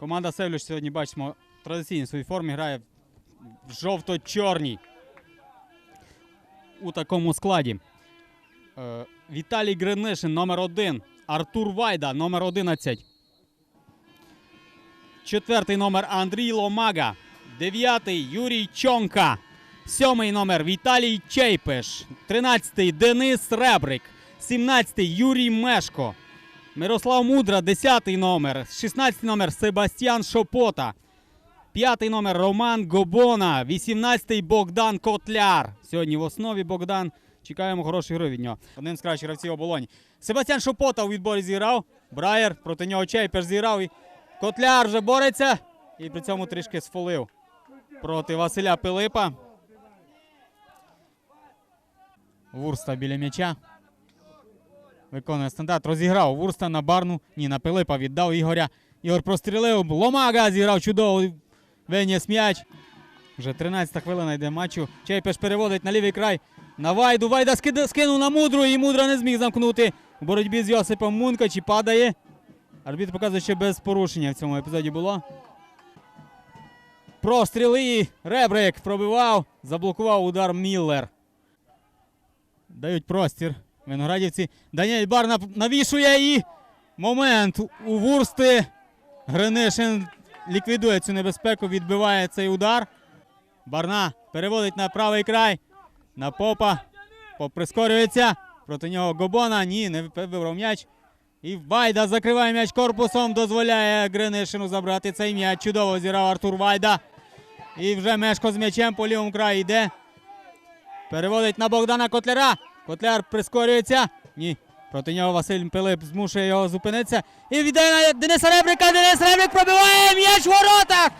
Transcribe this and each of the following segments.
Команда Севлюш сьогодні бачимо в традиційній своїй формі грає в жовто-чорній. У такому складі. Е, Віталій Гринишин номер 1 Артур Вайда номер 11 Четвертий номер Андрій Ломага. Дев'ятий Юрій Чонка. Сьомий номер Віталій Чейпеш. Тринадцятий Денис Ребрик. Сімнадцятий Юрій Мешко. Мирослав Мудра, 10 номер. 16 номер Себастьян Шопота. П'ятий номер Роман Гобона. 18-й Богдан Котляр. Сьогодні в основі Богдан. Чекаємо хорошої гри від нього. Один з кращих гравців оболоні. Себастьян Шопота у відборі зіграв. Брайер проти нього Чейпеш зіграв. І Котляр вже бореться. І при цьому трішки сфолив проти Василя Пилипа. Вурста біля м'яча. Виконує стандарт. Розіграв Вурста на барну. Ні, на Пилипа віддав Ігоря. Ігор прострілив. Ломага зіграв чудово. Веніс м'яч. Вже 13-та хвилина йде матчу. Чейпеш переводить на лівий край. На Вайду. Вайда скинув на мудру і мудра не зміг замкнути. У боротьбі з Йосипом Мункач і падає. Арбітр показує, що без порушення в цьому епізоді було. Простріли Ребрик пробивав. Заблокував удар Міллер. Дають простір. Виноградівці. Даніель Бар навішує і момент у Вурсти. Гринишин ліквідує цю небезпеку, відбиває цей удар. Барна переводить на правий край. На попа. Поп прискорюється. Проти нього Гобона. Ні, не вибрав м'яч. І Вайда закриває м'яч корпусом, дозволяє Гринишину забрати цей м'яч. Чудово зіграв Артур Вайда. І вже Мешко з м'ячем по лівому краї йде. Переводить на Богдана Котляра. Котляр прискорюється. Ні. Проти нього Василь Пилип змушує його зупинитися. І віддає на Дениса Ребрика. Денис Ребрик пробиває м'яч в воротах.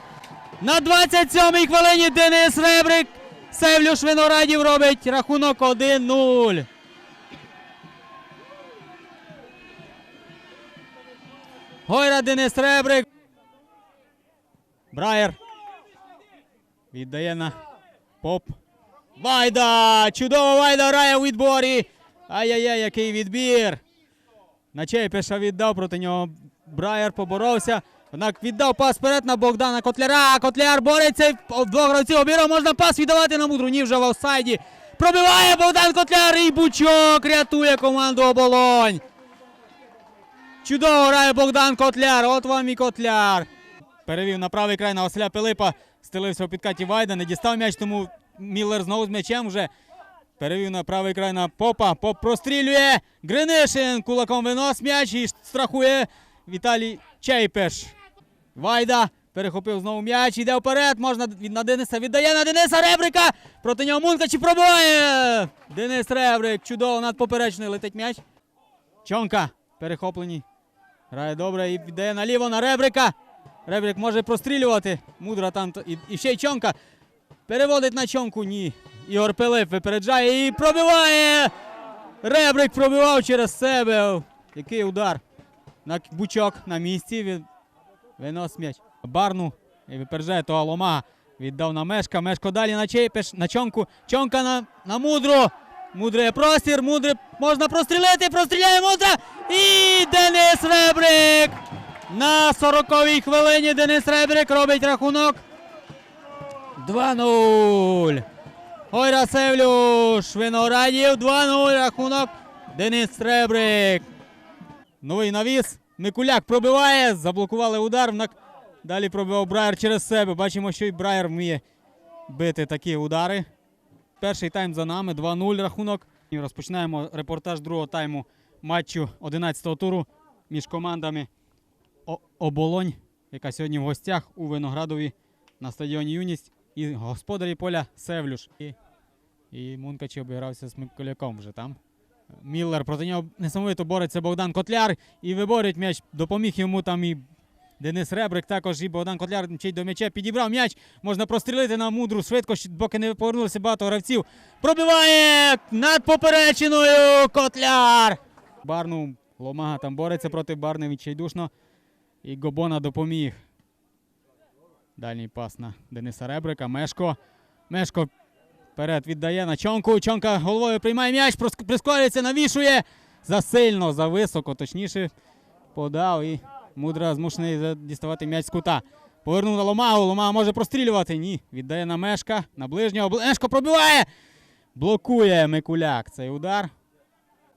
На 27-й хвилині Денис Ребрик. Севлюш Виноградів робить рахунок 1-0. Гойра Денис Ребрик. Брайер. Віддає на поп. Вайда! Чудово Вайда грає у відборі. Ай-яй-яй, який відбір. На Чейпеша віддав проти нього. Брайер поборовся. Однак віддав пас вперед на Богдана Котляра. Котляр бореться. Двох гравців обірав. Можна пас віддавати на мудру. Ні, вже в офсайді. Пробиває Богдан Котляр і Бучок рятує команду оболонь. Чудово грає Богдан Котляр. От вам і Котляр. Перевів на правий край на Василя Пилипа. Стелився у підкаті Вайда. Не дістав м'яч, тому Міллер знову з м'ячем вже. Перевів на правий край на попа. Поп прострілює. Гринишин кулаком винос м'яч і страхує Віталій Чейпеш. Вайда перехопив знову м'яч. Іде вперед. Можна на Дениса. Віддає на Дениса Ребрика. Проти нього Мункач і пробиває. Денис Ребрик. Чудово над поперечною летить м'яч. Чонка. Перехоплені. Грає добре і віддає наліво на Ребрика. Ребрик може прострілювати. Мудра там і, і ще й Чонка. Переводить на чонку. Ні. Ігор Пилип випереджає і пробиває. Ребрик пробивав через себе. Який удар. На бучок на місці. Він винос м'яч. Барну. І випереджає того Ломага. Віддав на Мешка. Мешко далі на Чейпеш, на чонку. Чонка на, на мудру. Мудре простір. Мудре можна прострілити. Простріляє мудра. І Денис Ребрик. На 40-й хвилині Денис Ребрик робить рахунок. 2-0. Гойра Севлюш. Виноградів 2-0. Рахунок. Денис Ребрик. Новий навіс. Микуляк пробиває. Заблокували удар. Далі пробивав Брайер через себе. Бачимо, що і Брайер вміє бити такі удари. Перший тайм за нами. 2-0 рахунок. Розпочинаємо репортаж другого тайму матчу 11-го туру між командами Оболонь, яка сьогодні в гостях у Виноградові на стадіоні Юність. І господарі поля Севлюш. І, і Мункач обігрався з Миколяком вже там. Міллер проти нього несамовито бореться Богдан Котляр і виборить м'яч. Допоміг йому там і Денис Ребрик, також і Богдан Котляр мчить до м'яча. Підібрав м'яч. Можна прострілити на мудру швидко, поки не повернулися багато гравців. Пробиває над поперечиною Котляр. Барну Ломага там бореться проти Барни відчайдушно. І Гобона допоміг. Дальній пас на Дениса Ребрика. Мешко. Мешко вперед віддає на чонку. Чонка головою приймає м'яч, прискорюється, навішує. Засильно, зависоко, точніше. Подав і Мудра змушений діставати м'яч з кута. Повернув на Ломагу. Ломага може прострілювати. Ні. Віддає на Мешка. На ближнього. Мешко пробиває. Блокує Микуляк цей удар.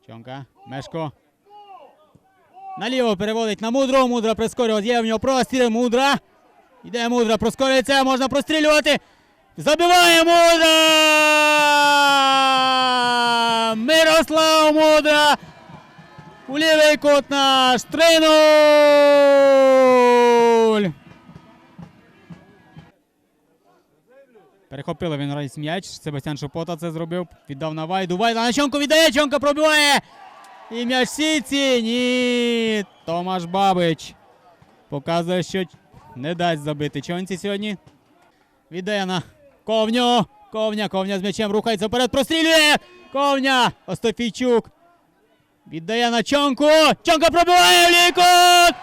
Чонка. Мешко. Наліво переводить на мудру. Мудра прискорювати. Є в нього простріл. Мудра. Іде мудра. Проскорюється. Можна прострілювати. Забиває мудра! Мирослав Мудра! У лівий кут наш 3-0! Перехопили він райс м'яч. Себастьян Шопота це зробив. Віддав на Вайду. Вайда на Чонку віддає. Чонка пробиває. І м'яч в сітці. Ні. Томаш Бабич. Показує, що не дасть забити Чонці сьогодні. Віддає на Ковню. Ковня, ковня з м'ячем рухається вперед, прострілює. Ковня. Остафійчук. Віддає на Чонку. Чонка пробиває в лікот.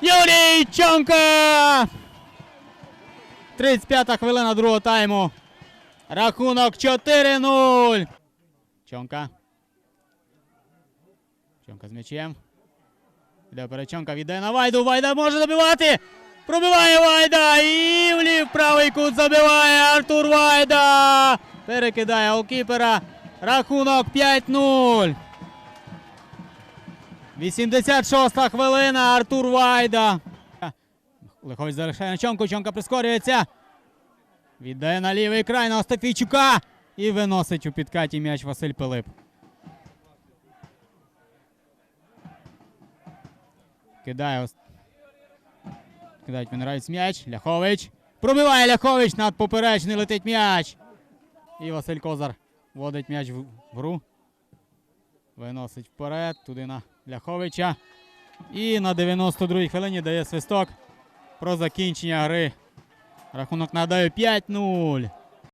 Юрій Чонка. 35-та хвилина другого тайму. Рахунок 4-0. Чонка. Чонка з м'ячем. Іде вперед Чонка, віддає на Вайду. Вайда може забивати. Пробиває Вайда. І влів правий кут забиває Артур Вайда. Перекидає голкіпера. Рахунок 5-0. 86-та хвилина. Артур Вайда. Лихович залишає на Чонку. Чонка прискорюється. Віддає на лівий край на Остафійчука. І виносить у підкаті м'яч Василь Пилип. Кидає. Кидають Вінрайс м'яч. Ляхович. Пробиває Ляхович над поперечний летить м'яч. І Василь Козар вводить м'яч в гру. Виносить вперед. Туди на Ляховича. І на 92-й хвилині дає свисток про закінчення гри. Рахунок надає 5-0.